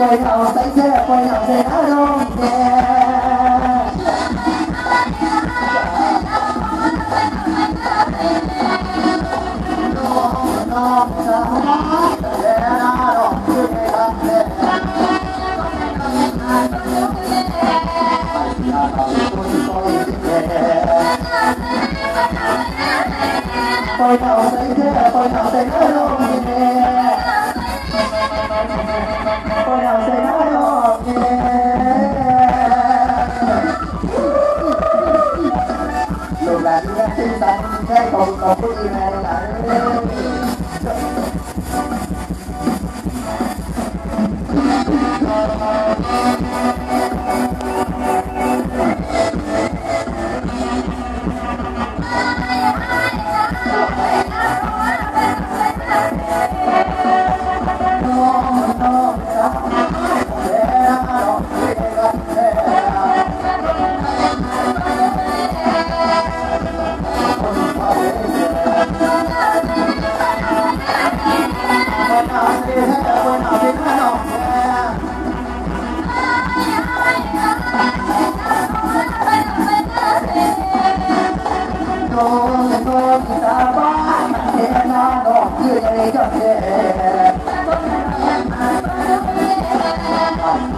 ปวยเห่าใส่เสื้อปวยเห่าใส่อารมณ์แก่น้วาไม่ร่เต่าใส่เธอปล่เต่าใส่อารมณ์แก่ ติดตามแค่ของของผู้อื่นหลายเรื่อง